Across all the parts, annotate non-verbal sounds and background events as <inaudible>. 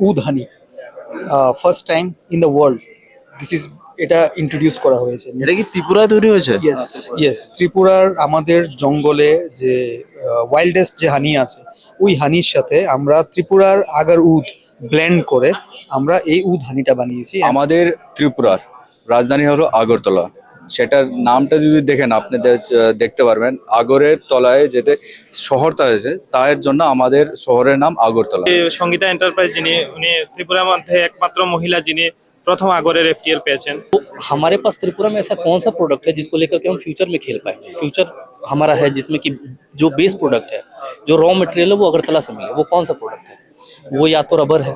Oud honey first time in the world this is এটা introduce করা হয়েছে। এটা কি ত্রিপুরায় তৈরি হয়েছে? ইয়েস ইয়েস ত্রিপুরার আমাদের জঙ্গলে যে ওয়াইল্ডেস্ট যে হানি আছে ওই হানির সাথে আমরা ত্রিপুরার আগার উদ ব্লেন্ড করে আমরা এই উদ হানিটা বানিয়েছি। আমাদের ত্রিপুরার রাজধানী হলো আগরতলা। সেটার নামটা যদি দেখেন আপনি দে- দেখতে পারবেন আগরের তলায় যেতে শহরটা হয়েছে তার জন্য আমাদের শহরের নাম আগরতলা এই সঙ্গীতা এন্টারপ্রাইজ যিনি উনি ত্রিপুরার মধ্যে একমাত্র মহিলা যিনি প্রথম আগরের এফটিএল পেয়েছেন हमारे पास त्रिपुरा में ऐसा कौन सा प्रोडक्ट है जिसको लेकर के हम फ्यूचर में खेल पाएंगे फ्यूचर हमारा है जिसमें कि जो बेस प्रोडक्ट है जो रॉ मटेरियल है वो अगरतला से मिले वो कौन सा प्रोडक्ट है वो या तो रबर है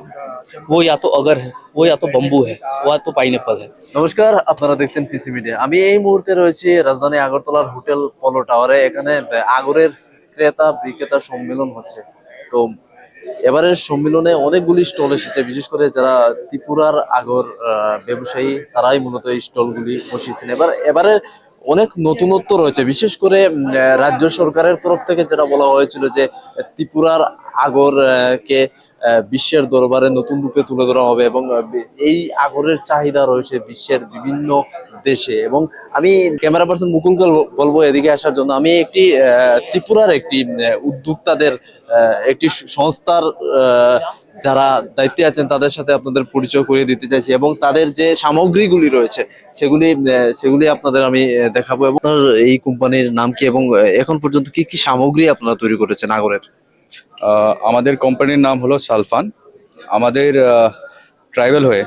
वो या तो अगर है वो या तो बम्बू है वो या तो पाइनएप्पल है নমস্কার আপনারা দেখছেন পিসি মিডিয়া আমি এই মুহূর্তে রয়েছি রাজধানী আগরতলার হোটেল পলো টাওয়ারে এখানে আগরের ক্রেতা বিক্রেতা সম্মেলন হচ্ছে তো এবারের সম্মেলনে অনেকগুলি স্টল এসেছে বিশেষ করে যারা ত্রিপুরার আগর আহ, ব্যবসায়ী তারাই মূলত এই স্টলগুলি বসিয়েছেন এবার এবারে অনেক নতুনত্ব রয়েছে বিশেষ করে উম, আহ, রাজ্য সরকারের তরফ থেকে যেটা বলা হয়েছিল যে ত্রিপুরার আগর আহ, কে আহ, বিশ্বের দরবারে নতুন রূপে তুলে ধরা হবে এবং এই আগরের চাহিদা রয়েছে বিশ্বের বিভিন্ন দেশে। এবং আমি ক্যামেরা পার্সন মুকুলকে বল- বলব এদিকে আসার জন্য। আমি একটি ত্রিপুরার একটি উদ্যোক্তাদের একটি সংস্থার যারা দায়িত্বে আছেন তাদের সাথে আপনাদের পরিচয় করিয়ে দিতে চাইছি এবং তাদের যে সামগ্রীগুলি রয়েছে সেগুলি সেগুলি আপনাদের আমি দেখাবো। এবং এই কোম্পানির নাম কি এবং এখন পর্যন্ত কি কি সামগ্রী আপনারা তৈরি করেছেন আগরের? আমাদের কোম্পানির নাম হলো সালফান। আমাদের ট্রাইবেল হয়ে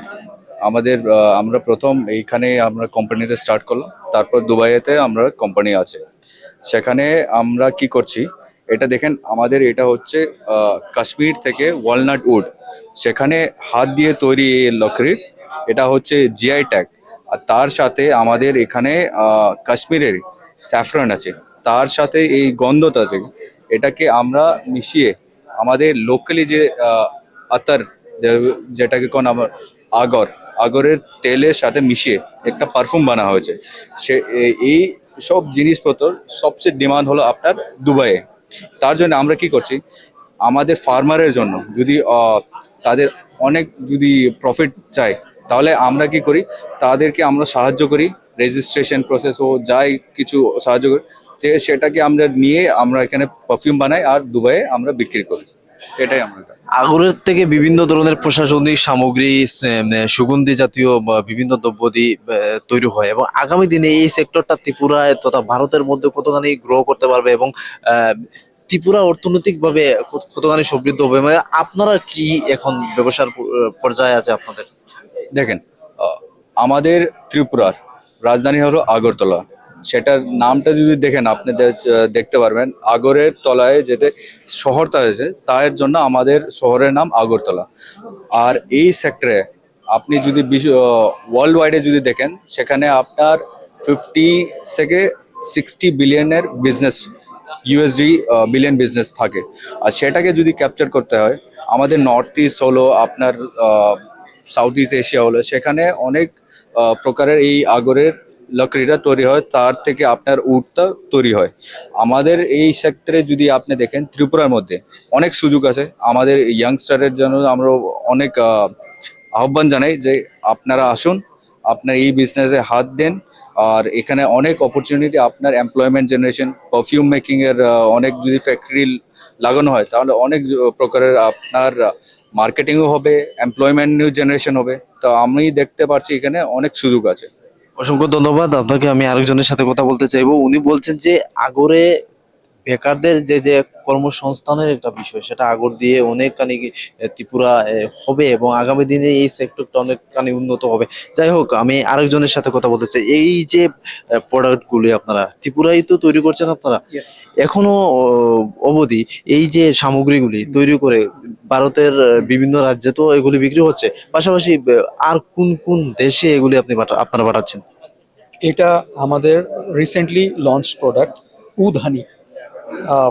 আমাদের আমরা প্রথম এইখানে আমরা কোম্পানিটা স্টার্ট করলাম। তারপর দুবাইতে আমরা কোম্পানি আছে। সেখানে আমরা কি করছি, এটা দেখেন আমাদের এটা হচ্ছে কাশ্মীর থেকে ওয়ালনাট উড সেখানে হাত দিয়ে তৈরি এই লকড়ির এটা হচ্ছে জিআই ট্যাগ আর তার সাথে আমাদের এখানে কাশ্মীরের স্যাফরান আছে। তার সাথে এই গন্ধটা আছে এটাকে আমরা মিশিয়ে আমাদের লোকালি যে আতর যেটাকে কোন আগর, আগরের তেলের সাথে মিশিয়ে একটা পারফিউম বানা হয়েছে। সে এই সব জিনিসপত্র সবচেয়ে ডিমান্ড হলো আপনার দুবাইয়ে। তার জন্য আমরা কি করছি, আমাদের ফার্মারের জন্য যদি তাদের অনেক যদি প্রফিট চাই তাহলে আমরা কি করি, তাদেরকে আমরা সাহায্য করি রেজিস্ট্রেশন প্রসেস ও যাই কিছু সাহায্য করি যে সেটাকে আমরা নিয়ে আমরা এখানে পারফিউম বানাই আর দুবাইয়ে আমরা বিক্রি করি। এটাই আমরা আগরের থেকে বিভিন্ন ধরনের প্রশাসনিক সামগ্রী সুগন্ধি জাতীয় বিভিন্ন দ্রব্যাদি তৈরি হয় এবং আগামী দিনে এই সেক্টরটা ত্রিপুরায় তথা ভারতের মধ্যে কতখানি গ্রো করতে পারবে এবং ত্রিপুরা অর্থনৈতিকভাবে কত- কতখানি সমৃদ্ধ হবে? মানে আপনারা কি এখন ব্যবসার পর্যায়ে আছে আপনাদের? দেখেন আমাদের ত্রিপুরার রাজধানী হলো আগরতলা। সেটার নামটা যদি দেখেন, আপনি দেখতে পারবেন, আগরের তলায় যেতে শহরটা হয়েছে, তার জন্য আমাদের শহরের নাম আগরতলা। আর এই সেক্টরে আপনি যদি ওয়ার্ল্ড ওয়াইডে যদি দেখেন, সেখানে আপনার ফিফটি থেকে সিক্সটি বিলিয়নের বিজনেস ইউএসডি বিলিয়ন বিজনেস থাকে। আর সেটাকে যদি ক্যাপচার করতে হয়, আমাদের নর্থ ইস্ট হলো, আপনার সাউথ ইস্ট এশিয়া হলো, সেখানে অনেক প্রকারের এই আগরের লকড়িটা তৈরি হয়, তার থেকে আপনার উটটা তৈরি হয়। আমাদের এই সেক্টরে যদি আপনি দেখেন, ত্রিপুরার মধ্যে অনেক সুযোগ আছে। আমাদের ইয়াংস্টারের জন্য আমরা অনেক আহ্বান জানাই যে আপনারা আসুন, আপনার এই বিজনেসে হাত দেন। আর এখানে অনেক অপরচুনিটি আপনার এমপ্লয়মেন্ট জেনারেশন পারফিউম মেকিং এর অনেক যদি ফ্যাক্টরি লাগানো হয়, তাহলে অনেক প্রকারের আপনার মার্কেটিংও হবে এমপ্লয়মেন্ট নিউ জেনারেশন হবে। তো আমি দেখতে পাচ্ছি এখানে অনেক সুযোগ আছে। অসংখ্য ধন্যবাদ। আপনাকে আমি আরেকজনের সাথে কথা বলতে চাইব। উনি বলছেন যে আগরে বেকারদের যে যে কর্মসংস্থানের একটা বিষয় সেটা আগর দিয়ে অনেকখানি ত্রিপুরা হবে এবং আগামী দিনে এই সেক্টরটা অনেকখানি উন্নত হবে। যাই হোক আমি আরেকজনের সাথে কথা বলতে চাই। এই যে প্রোডাক্ট গুলি আপনারা ত্রিপুরাই তো তৈরি করছেন আপনারা? এখনও অবধি এই যে সামগ্রীগুলি তৈরি করে ভারতের বিভিন্ন রাজ্যে তো এগুলি বিক্রি হচ্ছে। পাশাপাশি আর কোন কোন দেশে এগুলি আপনি আপনারা পাঠাচ্ছেন? এটা আমাদের recently launch product oud honey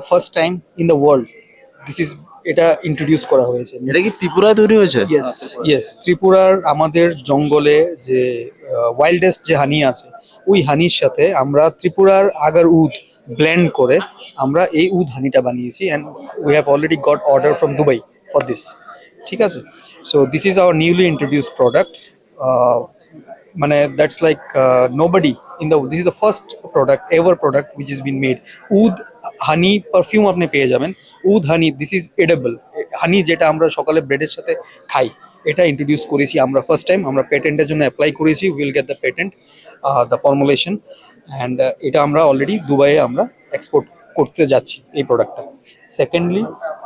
first time in the world this is এটা ইন্ট্রোডিউস করা হয়েছে। এটা কি ত্রিপুরায় তৈরি হয়েছে? ইয়েস ইয়েস ত্রিপুরার আমাদের জঙ্গলে যে ওয়াইল্ডেস্ট যে হানি আছে ওই হানির সাথে আমরা ত্রিপুরার আগার উদ ব্লেন্ড করে আমরা এই উদ হানিটা বানিয়েছি। And we have already got order from Dubai for this ঠিক আছে? So this is our newly introduce product মানে that's like nobody in the this is the first product ever product which is been made oud honey perfume আপনি পেয়ে যাবেন। Oud honey this is edible honey যেটা আমরা সকালে ব্রেডের সাথে খাই, এটা ইন্ট্রোডিউস করেছি আমরা ফার্স্ট টাইম আমরা পেটেন্টের জন্য অ্যাপ্লাই করেছি will get the patent the formulation and এটা আমরা অলরেডি দুবাইয়ে আমরা এক্সপোর্ট করতে যাচ্ছি এই প্রোডাক্টটা সেকেন্ডলি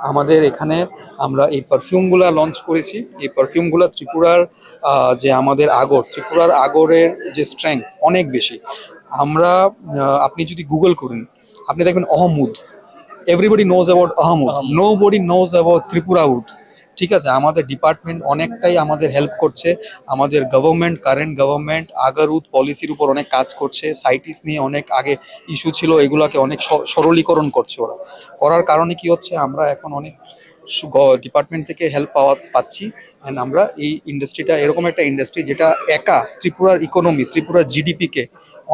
আমাদের এখানে আমরা এই পারফিউমগুলা লঞ্চ করেছি। এই পারফিউমগুলো ত্রিপুরার যে আমাদের আগর ত্রিপুরার আগরের যে স্ট্রেংথ অনেক বেশি। আমরা আপনি যদি গুগল করেন আপনি দেখবেন Ahmud everybody knows about Ahmud nobody knows about Tripura oud ঠিক আছে, আমাদের ডিপার্টমেন্ট অনেকটাই আমাদের হেল্প করছে। আমাদের গভর্নমেন্ট কারেন্ট গভর্নমেন্ট আগারুদ পলিসির উপর অনেক কাজ করছে। সাইটিস নিয়ে অনেক আগে ইস্যু ছিল, এগুলোকে অনেক সরলীকরণ করছে ওরা। করার কারণে কি হচ্ছে, আমরা এখন অনেক ডিপার্টমেন্ট থেকে হেল্প পাওয়া, পাচ্ছি। অ্যান্ড আমরা এই ইন্ডাস্ট্রিটা এরকম একটা ইন্ডাস্ট্রি যেটা একা ত্রিপুরার ইকোনমি ত্রিপুরার জিডিপিকে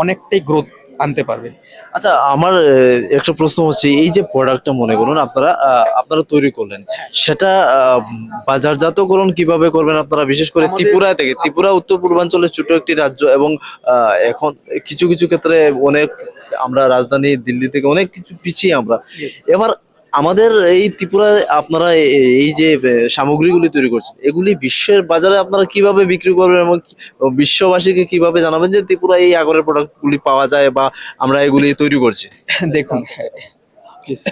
অনেকটাই গ্রোথ আনতে পারবে। আচ্ছা আমার একটা প্রশ্ন হচ্ছে এই যে প্রোডাক্টটা মনে করুন আপনারা আপনারা তৈরি করলেন সেটা আহ, বাজারজাতকরণ কীভাবে করবেন আপনারা বিশেষ করে ত্রিপুরায় ত্রিপুরা থেকে? ত্রিপুরা উত্তর পূর্বাঞ্চলের ছোট একটি রাজ্য এবং আহ, এখন কিছু কিছু ক্ষেত্রে অনেক আমরা রাজধানী দিল্লি থেকে অনেক কিছু পিছিয়ে আমরা। এবার আমাদের এই ত্রিপুরায় আপনারা এ- এ- এই যে আহ, সামগ্রীগুলি তৈরি করছেন এগুলি বিশ্বের বাজারে আপনারা কিভাবে বিক্রি করবেন এবং কি- বিশ্ববাসীকে কিভাবে জানাবেন যে ত্রিপুরা এই আগরের প্রোডাক্টগুলি পাওয়া যায় বা আমরা এগুলি তৈরি করছি <laughs> দেখুন प्लीज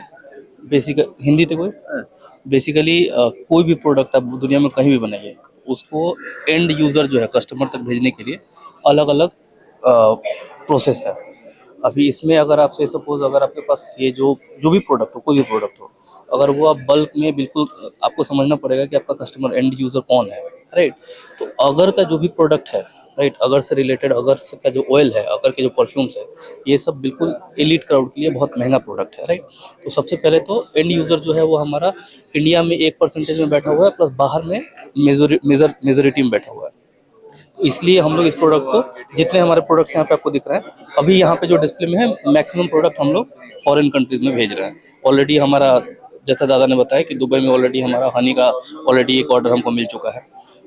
बेसिक हिंदी तो कोई बेसिकली कोई भी प्रोडक्ट आप दुनिया में कहीं भी बनाइए उसको एंड यूज़र जो है कस्टमर तक भेजने के लिए अलग अलग प्रोसेस है अभी इसमें अगर आपसे सपोज़ अगर आपके पास ये जो जो भी प्रोडक्ट हो, कोई भी प्रोडक्ट हो, अगर वो आप बल्क में बिल्कुल, आपको समझना पड़ेगा कि आपका कस्टमर एंड यूज़र कौन है राइट तो अगर का जो भी प्रोडक्ट है राइट अगर से रिलेटेड अगर से का जो ऑयल है, अगर के जो परफ्यूम्स है, ये सब बिल्कुल एलिट क्राउड के लिए बहुत महँगा प्रोडक्ट है राइट तो सबसे पहले तो एंड यूज़र जो है वो हमारा इंडिया में एक परसेंटेज में बैठा हुआ है प्लस बाहर में मेजोरि मेजर मेजोरिटी में बैठा हुआ है। इसलिए हम लोग इस प्रोडक्ट को जितने हमारे प्रोडक्ट्स यहाँ पे आपको दिख रहे हैं अभी यहाँ पे जो डिस्प्ले में है मैक्सिमम प्रोडक्ट हम लोग फॉरेन कंट्रीज़ में भेज रहे हैं। ऑलरेडी हमारा जैसा दादा ने बताया कि दुबई में ऑलरेडी हमारा हनी का ऑलरेडी एक ऑर्डर हमको मिल चुका है।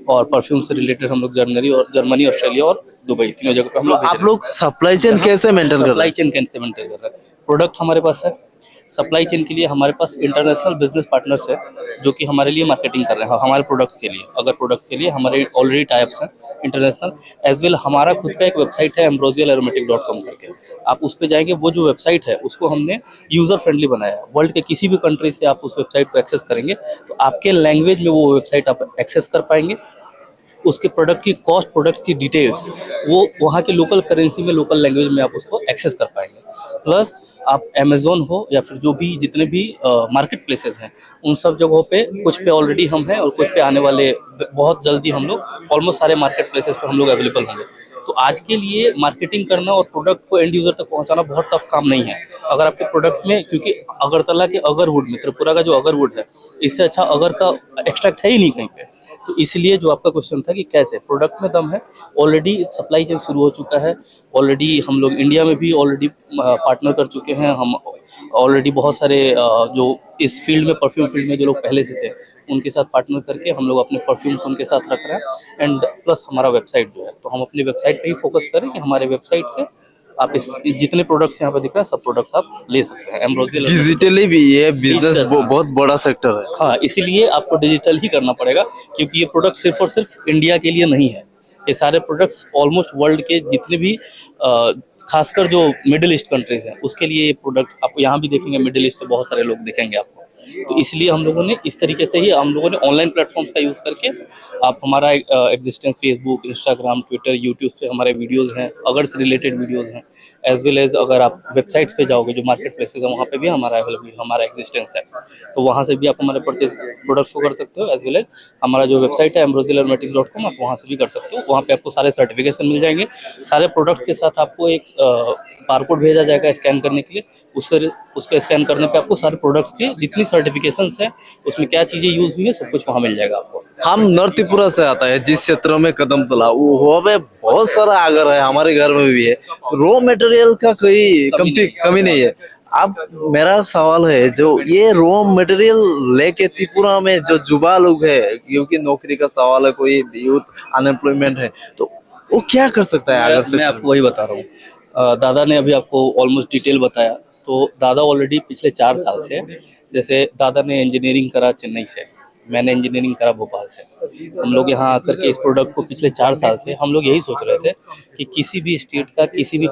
और परफ्यूम से रिलेटेड हम लोग जर्मनी और जर्मनी ऑस्ट्रेलिया और दुबई तीनों जगह पे हम तो लोग आप लोग सप्लाई चेन कैसे मेंटेन कर रहे हैं? सप्लाई चेन कैसे मेंटेन कर रहे हैं? प्रोडक्ट हमारे पास है सप्लाई चेन के लिए हमारे पास इंटरनेशनल बिज़नेस पार्टनर्स है, जो कि हमारे लिए मार्केटिंग कर रहे हैं, हमारे प्रोडक्ट्स के लिए। अगर प्रोडक्ट्स के लिए हमारे ऑलरेडी टाइप्स हैं इंटरनेशनल एज वेल हमारा खुद का एक वेबसाइट है एम्ब्रोजियल एरोमेटिक डॉट कॉम करके। आप उस पर जाएँगे, वो जो वेबसाइट है, उसको हमने यूज़र फ्रेंडली बनाया है। वर्ल्ड के किसी भी कंट्री से आप उस वेबसाइट को एक्सेस करेंगे तो आपके लैंग्वेज में वो वेबसाइट आप एक्सेस कर पाएँगे। उसके प्रोडक्ट की कॉस्ट प्रोडक्ट की डिटेल्स वो वहाँ के लोकल करेंसी में लोकल लैंग्वेज में आप उसको एक्सेस कर पाएँगे। प्लस आप अमेजोन हो या फिर जो भी जितने भी मार्केट प्लेसेस हैं, उन सब जगहों पे कुछ पे ऑलरेडी हम हैं और कुछ पे आने वाले बहुत जल्दी हम लोग ऑलमोस्ट सारे मार्केट प्लेसेस पे हम लोग अवेलेबल होंगे। तो आज के लिए मार्केटिंग करना और प्रोडक्ट को एंड यूज़र तक पहुंचाना बहुत टफ काम नहीं है। अगर आपके प्रोडक्ट में, क्योंकि अगरतला के अगरवुड में त्रिपुरा का जो अगरवुड है, इससे अच्छा अगर का एक्स्ट्रैक्ट है ही नहीं कहीं पे। तो इसलिए जो आपका क्वेश्चन था कि कैसे? प्रोडक्ट में दम है ऑलरेडी सप्लाई चेन शुरू हो चुका है ऑलरेडी हम लोग इंडिया में भी ऑलरेडी पार्टनर कर चुके हैं। हम ऑलरेडी बहुत सारे जो इस फ़ील्ड में परफ्यूम फ़ील्ड में जो लोग पहले से थे, उनके साथ पार्टनर करके हम लोग अपने परफ्यूम्स उनके साथ रख रहे हैं। एंड प्लस हमारा वेबसाइट जो है तो हम अपनी वेबसाइट पर ही फोकस करें कि हमारे वेबसाइट से आप इस जितने प्रोडक्ट्स यहाँ पे दिख रहे हैं सब प्रोडक्ट्स आप ले सकते हैं। एम्ब्रोजियल डिजिटली भी ये बिज़नेस बहुत बड़ा सेक्टर है। हाँ इसीलिए आपको डिजिटल ही करना पड़ेगा क्योंकि ये प्रोडक्ट सिर्फ़ और सिर्फ़ इंडिया के लिए नहीं है। ये सारे प्रोडक्ट्स ऑलमोस्ट वर्ल्ड के जितने भी खासकर जो मिडिल ईस्ट कंट्रीज़ हैं उसके लिए ये प्रोडक्ट आपको यहाँ भी देखेंगे मिडिल ईस्ट से बहुत सारे लोग दिखेंगे आपको। तो इसलिए हम लोगों ने इस तरीके से ही हम लोगों ने ऑनलाइन प्लेटफॉर्म्स का यूज़ करके आप हमारा existence Facebook Instagram Twitter YouTube पे हमारे वीडियोस हैं, अगर से रिलेटेड वीडियोस हैं एज वेल एज अगर आप वेबसाइट्स पे जाओगे, जो मार्केट प्लेसेस हैं, वहाँ पे भी हमारा अवेलेबल हमारा एग्जिस्टेंस है। तो वहाँ से भी आप हमारे परचेज प्रोडक्ट्स को कर सकते हो एज वेल एज हमारा जो वेबसाइट है एम्ब्रोजिल डॉट कॉम आप वहाँ से भी कर सकते हो। वहाँ पर आपको सारे सर्टिफिकेशन मिल जाएँगे। सारे प्रोडक्ट्स के साथ आपको एक बारकोड भेजा जाएगा स्कैन करने के लिए। उससे उसको स्कैन करने पर आपको सारे प्रोडक्ट्स की जितनी सर्टिफिकेशंस हैं उसमें क्या चीज़ें यूज़ हुई है सब कुछ वहाँ मिल जाएगा आपको। हम नॉर्थ त्रिपुरा से आता है जिस क्षेत्र में कदम तला वो पे बहुत सारा आगर है हमारे घर में भी है। रॉ मटेरियल का कोई कमती कमी नहीं है। अब मेरा सवाल है जो ये रॉ मटेरियल लेके त्रिपुरा में जो युवा लोग है क्योंकि नौकरी का सवाल है कोई यूथ अनएम्प्लॉयमेंट है तो वो क्या कर सकता है अगर मैं आपको वही बता रहा हूँ। दादा ने अभी आपको ऑलमोस्ट डिटेल बताया। तो दादा ऑलरेडी पिछले चार साल से जैसे दादा ने इंजीनियरिंग करा चेन्नई से। मैंने इंजीनियरिंग करा भोपाल से। हम लोग यहाँ आकर के इस प्रोडक्ट को पिछले चार साल से हम लोग यही सोच रहे थे कि किसी भी स्टेट का, किसी भी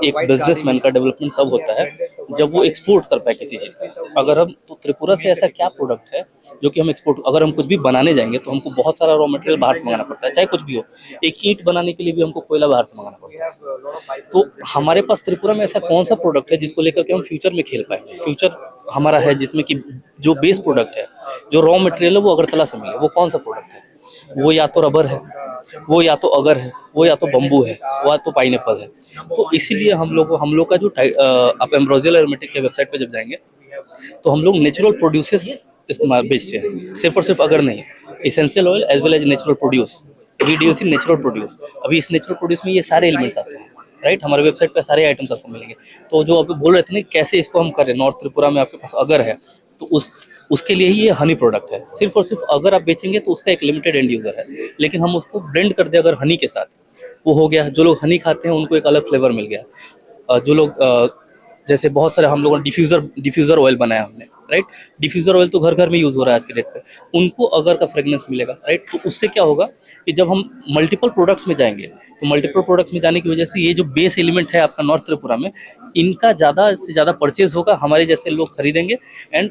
एक बिजनेसमैन का डेवलपमेंट तब होता है जब वो एक्सपोर्ट कर पाए किसी चीज़ का। अगर हम तो त्रिपुरा से ऐसा क्या प्रोडक्ट है जो कि हम एक्सपोर्ट अगर हम कुछ भी बनाने जाएँगे तो हमको बहुत सारा रॉ मटेरियल बाहर से मंगाना पड़ता है, चाहे कुछ भी हो। एक ईंट बनाने के लिए भी हमको कोयला बाहर से मंगाना पड़ता है। तो हमारे पास त्रिपुरा में ऐसा कौन सा प्रोडक्ट है जिसको लेकर के हम फ्यूचर में खेल पाएँगे? फ्यूचर हमारा है जिसमें कि जो बेस प्रोडक्ट है, जो रॉ मटेरियल है, वो अगरतला से मिले वो कौन सा प्रोडक्ट है? वो या तो रबर है, वो या तो अगर है, वो या तो बम्बू है, वो या तो पाइनएप्पल है। तो इसीलिए हम लोग हम लोग का जो आप एम्ब्रोजियल एरोमेटिक के वेबसाइट पर जब जाएँगे तो हम लोग नेचुरल प्रोड्यूसेस इस्तेमाल बेचते हैं। सिर्फ़ और सिर्फ़ अगर नहीं essential oil as well as natural produce we deals in natural produce अभी इस नेचुरल प्रोड्यूस में ये सारे एलिमेंट्स आते हैं। राइट हमारे वेबसाइट पे सारे आइटम्स आपको मिलेंगे। तो जो आप बोल रहे थे ना कैसे इसको हम करें नॉर्थ त्रिपुरा में आपके पास अगर है तो उस, उसके लिए ही ये हनी प्रोडक्ट है। सिर्फ़ और सिर्फ़ अगर आप बेचेंगे तो उसका एक लिमिटेड एंड यूज़र है। लेकिन हम उसको ब्लेंड कर दें अगर हनी के साथ। वो हो गया, जो लोग हनी खाते हैं, उनको एक अलग फ्लेवर मिल गया। जो लोग जैसे बहुत सारे हम लोगों ने डिफ्यूजर डिफ्यूजर ऑयल बनाया हमने। राइट डिफ्यूज़र ऑयल तो घर घर में यूज़ हो रहा है आज के डेट पे। उनको अगर का फ्रेगनेंस मिलेगा राइट तो उससे क्या होगा कि जब हम मल्टीपल प्रोडक्ट्स में जाएँगे तो मल्टीपल प्रोडक्ट्स में जाने की वजह से ये जो बेस एलिमेंट है आपका नॉर्थ त्रिपुरा में, इनका ज़्यादा से ज़्यादा परचेज होगा, हमारे जैसे लोग खरीदेंगे एंड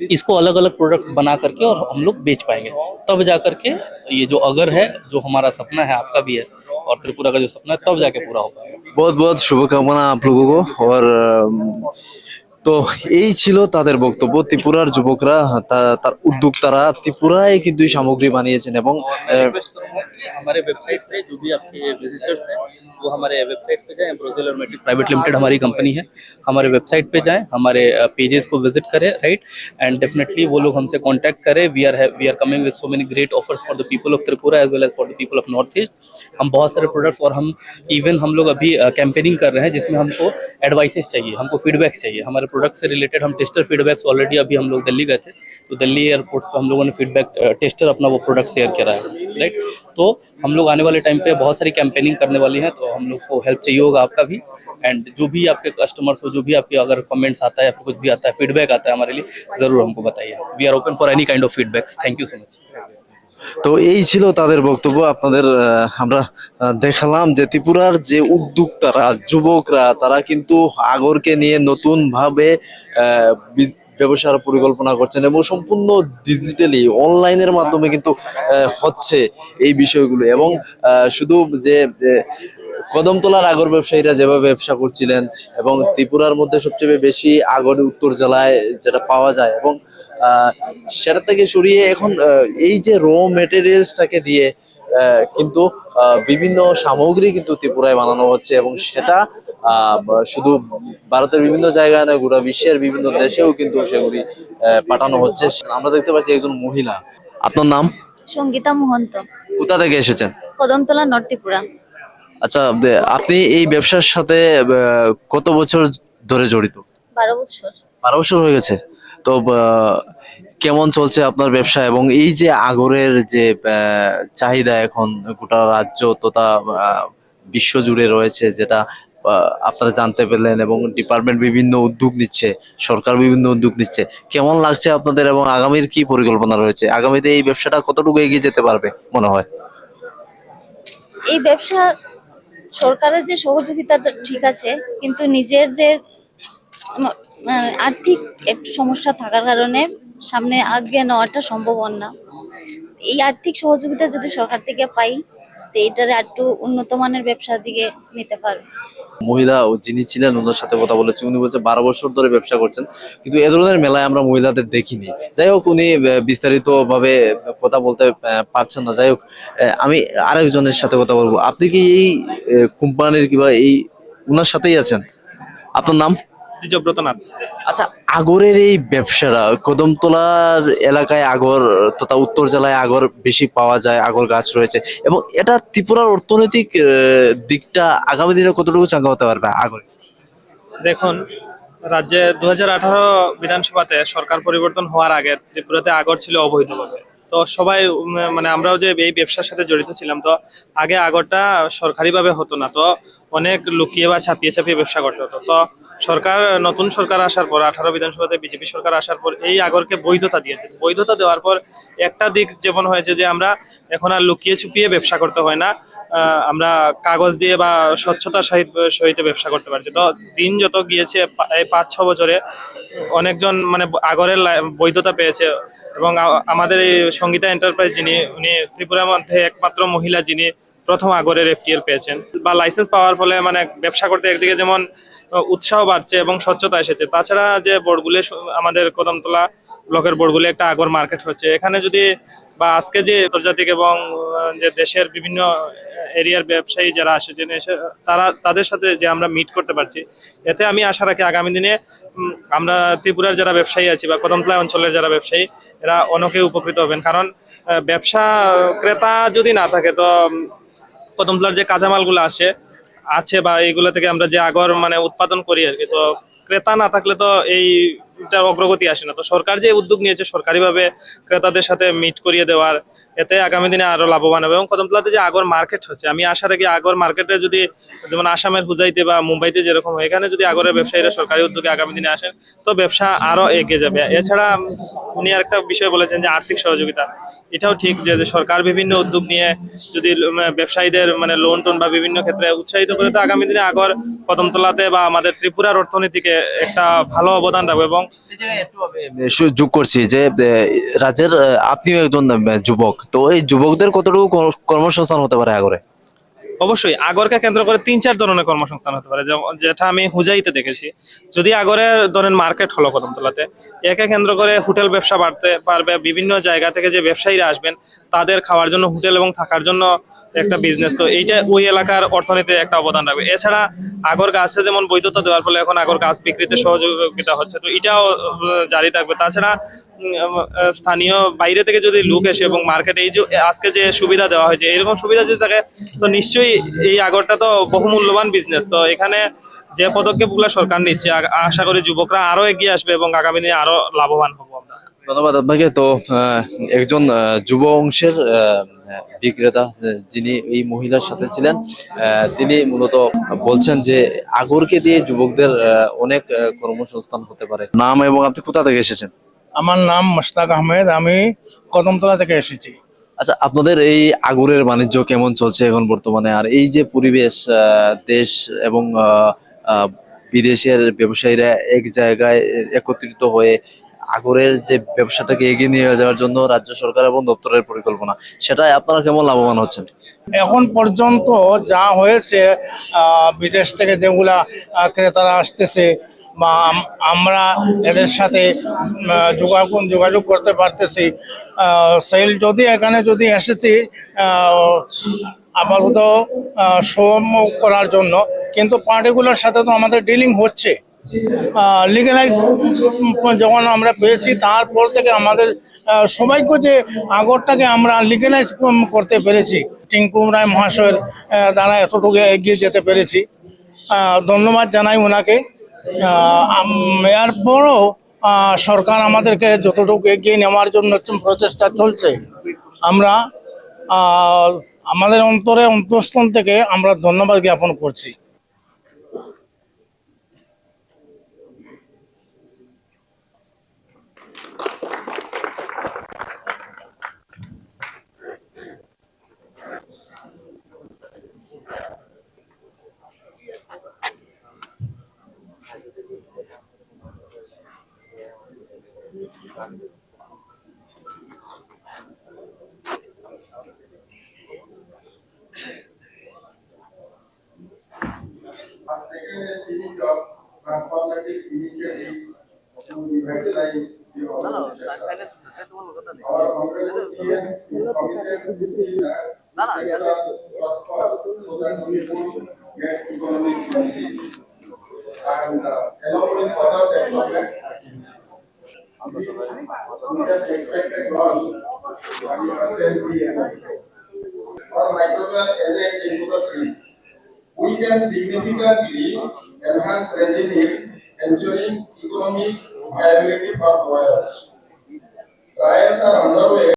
इसको अलग अलग प्रोडक्ट बना करके और हम लोग बेच पाएँगे। तब जा करके ये जो अगर है, जो हमारा सपना है, आपका भी है, और त्रिपुरा का जो सपना है, तब जाके पूरा हो पाएगा। बहुत बहुत शुभकामना आप लोगों को और তো এই ছিল তাদের বক্তব্য ত্রিপুরার যুবকরা তা- তার উদ্যোক্তারা ত্রিপুরায় কিন্তু এই সামগ্রী বানিয়েছেন এবং और আহ, request करूंगा कि हमारे वेबसाइट पे जो भी आपके विजिटर्स हैं वो हमारे वेबसाइट पे जाएं एम्ब्रोजियल और मेट्रिक प्राइवेट लिमिटेड हमारी कंपनी है हमारे वेबसाइट पे जाएं हमारे पेजेस को विजिट करें राइट एंड डेफिनेटली वो लोग हमसे कांटेक्ट करें we are we are coming with so many great offers for the people of Tripura as well as for the people of north east हम बहुत सारे प्रोडक्ट्स और हम इवन हम लोग अभी कैंपेनिंग कर रहे हैं जिसमें हमको एडवाइसेस चाहिए हमको फीडबैक्स चाहिए हमारे प्रोडक्ट से रिलेटेड हम टेस्टर फीडबैक्स ऑलरेडी अभी हम लोग दिल्ली गए थे। तो दिल्ली एयरपोर्ट पर हम लोगों ने फीडबैक टेस्टर अपना वो प्रोडक्ट शेयर करा है राइट तो हम लोग आने वाले टाइम पे बहुत सारी कैंपेनिंग करने वाली हैं तो हम लोग को हेल्प चाहिए होगा आपका भी। एंड जो भी आपके कस्टमर्स हो, जो भी आपके अगर कमेंट्स आता है या फिर कुछ भी आता है फीडबैक आता है हमारे लिए, ज़रूर हमको बताइए। We are open for any kind of feedbacks thank you so much তো এই ছিল তাদের বক্তব্য। আপনাদের আমরা দেখালাম যে ত্রিপুরার যে উদ্যোক্তারা, যুবকরা, তারা কিন্তু আগরকে নিয়ে নতুন ভাবে ব্যবসার পরিকল্পনা করছেন এবং সম্পূর্ণ ডিজিটালি, অনলাইনের মাধ্যমে কিন্তু হচ্ছে এই বিষয়গুলো এবং শুধু যে কদমতলার আগর ব্যবসায়ীরা যেভাবে ব্যবসা করছিলেন এবং ত্রিপুরার মধ্যে সবচেয়ে বেশি আগর উত্তর জেলায় যেটা পাওয়া যায় এবং সেটা থেকে সরিয়ে এখন এই যে র মেটেরিয়ালসটাকে দিয়ে কিন্তু বিভিন্ন সামগ্রী কিন্তু ত্রিপুরায় বানানো হচ্ছে এবং সেটা শুধু ভারতের বিভিন্ন জায়গায় নয় গোটা বিশ্বের বিভিন্ন দেশেও কিন্তু সেগুলি পাঠানো হচ্ছে। আমরা দেখতে পাচ্ছি একজন মহিলা। আপনার নাম? সঙ্গীতা মহন্ত। কোথা থেকে এসেছেন? কদমতলা নর্থ ত্রিপুরা। আচ্ছা আপনি এই ব্যবসার সাথে কত বছর ধরে জড়িত? বারো বছর। বারো বছর হয়ে গেছে। তো কেমন চলছে আপনার ব্যবসা? এবং এই যে আগরের যে চাহিদা এখন গোটা রাজ্য তথা বিশ্ব জুড়ে রয়েছে, যেটা আপনারা জানতে পেলেন এবং ডিপার্টমেন্ট বিভিন্ন উদ্যোগ নিচ্ছে, সরকার বিভিন্ন উদ্যোগ নিচ্ছে, কেমন লাগছে আপনাদের এবং আগামীর কি পরিকল্পনা রয়েছে? আগামীতে এই ব্যবসাটা কতটুকু এগিয়ে যেতে পারবে, মনে হয়? এই ব্যবসা সরকারের যে সহযোগিতা ঠিক আছে, কিন্তু নিজের যে আর্থিক একটু সমস্যা থাকার কারণে সামনে আগে নেওয়াটা সম্ভব না। এই আর্থিক সহযোগিতা যদি সরকার থেকে পাই, তো এটারে একটু উন্নত মানের ব্যবসার দিকে নিতে পারবে মহিলা যিনি ছিলেন, ওনার সাথে কথা বলেছি, উনি বলছে বারো বছর ধরে ব্যবসা করছেন, কিন্তু এ ধরনের মেলায় আমরা মহিলাদের দেখিনি। যাই হোক, উনি বিস্তারিত ভাবে কথা বলতে পারছেন না। যাই হোক আমি আরেকজনের সাথে কথা বলব। আপনি কি এই কোম্পানির কিংবা এই, উনার সাথেই আছেন? আপনার নাম? দ্বিজব্রত আচ্ছা আগরের এই ব্যবসাটা কদমতলার এলাকায় আগর তথা উত্তর জেলায় আগর বেশি পাওয়া যায় আগর গাছ রয়েছে এবং এটা ত্রিপুরার অর্থনৈতিক দিকটা আগামী দিনে কতটুকু চাঙ্গা হতে পারবে আগরে? দেখুন রাজ্যে দু হাজার আঠারো বিধানসভাতে সরকার পরিবর্তন হওয়ার আগে ত্রিপুরাতে আগর ছিল অবৈধভাবে। তো সবাই মানে আমরাও যে এই ব্যবসার সাথে জড়িত ছিলাম, তো আগে আগরটা সরকারিভাবে হতো না, তো অনেক লুকিয়ে বা ছাপিয়ে ছাপিয়ে ব্যবসা করতে হতো। তো সরকার, নতুন সরকার আসার পর, আঠারো বিধানসভাতে বিজেপি সরকার আসার পর এই আগরকে বৈধতা দিয়েছে। বৈধতা দেওয়ার পর একটা দিক যেমন হয়েছে যে আমরা এখন আর লুকিয়ে ছুপিয়ে ব্যবসা করতে হয় না। আমরা কাগজ দিয়ে বা স্বচ্ছতা সহিত সহিত ব্যবসা করতে পারছি। তো দিন যত গিয়েছে এই পাঁচ, ছ বছরে অনেকজন মানে আগরের বৈধতা পেয়েছে এবং আমাদের এই সঙ্গীতা এন্টারপ্রাইজ যিনি, উনি ত্রিপুরার মধ্যে একমাত্র মহিলা যিনি প্রথম আগরের এফটিএল পেয়েছেন বা লাইসেন্স পাওয়ার ফলে মানে ব্যবসা করতে একদিকে যেমন উৎসাহ বাড়ছে এবং স্বচ্ছতা এসেছে, তাছাড়া যে বোর্ডগুলি আমাদের কদমতলা ব্লকের বোর্ডগুলি একটা আগর মার্কেট হচ্ছে। এখানে যদি বা আজকে যে আন্তর্জাতিক এবং যে দেশের বিভিন্ন এরিয়ার ব্যবসায়ী যারা আসেছেন এসে, তারা, তাদের সাথে যে আমরা মিট করতে পারছি, এতে আমি আশা রাখি আগামী দিনে আমরা ত্রিপুরার যারা ব্যবসায়ী আছি বা কদমতলা অঞ্চলের যারা ব্যবসায়ী, এরা অনেকে উপকৃত হবেন। কারণ ব্যবসা ক্রেতা যদি না থাকে, তো কদমতলার যে কাঁচামালগুলো আসে, আছে বা এইগুলো থেকে আমরা যে আগর মানে উৎপাদন করি আর কি, তো ক্রেতা না থাকলে তো এইটা অগ্রগতি আসে না। তো সরকার যে উদ্যোগ নিয়েছে, সরকারিভাবে ক্রেতাদের সাথে মিট করিয়ে দেওয়ার, এতে আগামী দিনে আরও লাভবান হবে। এবং কদমতলাতে যে আগর মার্কেট হচ্ছে, আমি আশা রাখি আগর মার্কেটে যদি যেমন আসামের হুজাইতে বা মুম্বাইতে যেরকম হয়, এখানে যদি আগরের ব্যবসায়ীরা সরকারি উদ্যোগে আগামী দিনে আসেন, তো ব্যবসা আরও এগিয়ে যাবে। এছাড়া উনি আরেকটা বিষয় বলেছেন যে আর্থিক সহযোগিতা। এটাও ঠিক যে সরকার বিভিন্ন উদ্যোগ নিয়ে যদি ব্যবসায়ীদের মানে লোন টোন বা বিভিন্ন ক্ষেত্রে উৎসাহিত করে তো আগামী দিনে আগর কদমতলাতে বা আমাদের ত্রিপুরার অর্থনীতিকে একটা ভালো অবদান রাখবে এবং যোগ করছি যে রাজ্যের আপনিও একজন যুবক। তো এই যুবকদের কতটুকু কর্মসংস্থান হতে পারে আগরে? অবশ্যই, আগরকে কেন্দ্র করে তিন, চার ধরনের কর্মসংস্থান হতে পারে। যেটা আমি হুজাইতে দেখেছি। যদি আগরের ধরেন মার্কেট হলো কদমতলাতে, একে কেন্দ্র করে হোটেল ব্যবসা বাড়তে পারবে। বিভিন্ন জায়গা থেকে যে ব্যবসায়ীরা আসবেন, তাদের খাওয়ার জন্য হোটেল এবং থাকার জন্য একটা বিজনেস তো এইটা ওই এলাকার অর্থনীতিতে একটা অবদান রাখবে। এছাড়া আগর গাছে যেমন বৈধতা দেওয়ার ফলে এখন আগর গাছ বিক্রিতে সহযোগিতা হচ্ছে। তো এটাও জারি থাকবে। তাছাড়া স্থানীয় বাইরে থেকে যদি লোক এসে এবং মার্কেটে এই যে আজকে যে সুবিধা দেওয়া হয়েছে, এরকম সুবিধা যদি থাকে, তো নিশ্চয়ই এই আগরটা তো বহুমূল্যবান বিজনেস তো এখানে যে পদক্ষেপ পদক্ষেপগুলো সরকার নিচ্ছে আশা করি যুবকরা আরও এগিয়ে আসবে এবং আগামী দিনে আরও লাভবান হব আমরা। ধন্যবাদ আপনাকে। তো আহ, একজন যুব অংশের আহ, বিক্রেতা যিনি এই মহিলার সাথে ছিলেন আহ, তিনি মূলত বলছেন যে আগরকে দিয়ে যুবকদের আহ, অনেক কর্মসংস্থান হতে পারে। নাম এবং আপনি কোথা থেকে এসেছেন? আমার নাম মোশতাক আহমেদ। আমি কদমতলা থেকে এসেছি। আচ্ছা আপনাদের এই আগরের বাণিজ্য কেমন চলছে এখন বর্তমানে? আর এই যে পরিবেশ দেশ এবং বিদেশের ব্যবসায়ীরা এক জায়গায় একত্রিত হয়ে আগরের যে ব্যবসাটাকে এগিয়ে নিয়ে যাওয়ার জন্য রাজ্য সরকার এবং দপ্তরের পরিকল্পনা সেটাই আপনারা কেমন লাভবান হচ্ছেন? এখন পর্যন্ত যা হয়েছে বিদেশ থেকে যেগুলা ক্রেতারা আসতেছে বা আমরা এদের সাথে যোগাযোগ যোগাযোগ করতে পারতেছি। সেল যদি এখানে যদি এসেছি আপাতত শ্রম করার জন্য, কিন্তু পার্টিগুলোর সাথে তো আমাদের ডিলিং হচ্ছে। লিগালাইজ যখন আমরা পেয়েছি, তারপর থেকে আমাদের সবাইকে যে আগরটাকে আমরা লিগালাইজ করতে পেরেছি। টিঙ্কু রায় মহাশয়ের দ্বারা এতটুকু এগিয়ে যেতে পেরেছি। ধন্যবাদ জানাই ওনাকে এরপরও সরকার আমাদেরকে যতটুকু এগিয়ে নেওয়ার জন্য প্রচেষ্টা চলছে, আমরা আমাদের অন্তরে অন্তঃস্থল থেকে আমরা ধন্যবাদ জ্ঞাপন করছি। A series of transformative initiatives to revitalize the organization. Our honorable CM is committed to see that the sector prosper so that we will get economic benefits and uh, along with other development activities. We can expect a growth and urgent be also. Our microbial agents into the trees we can significantly enhance resin yield ensuring economic viability for buyers. Trials are underway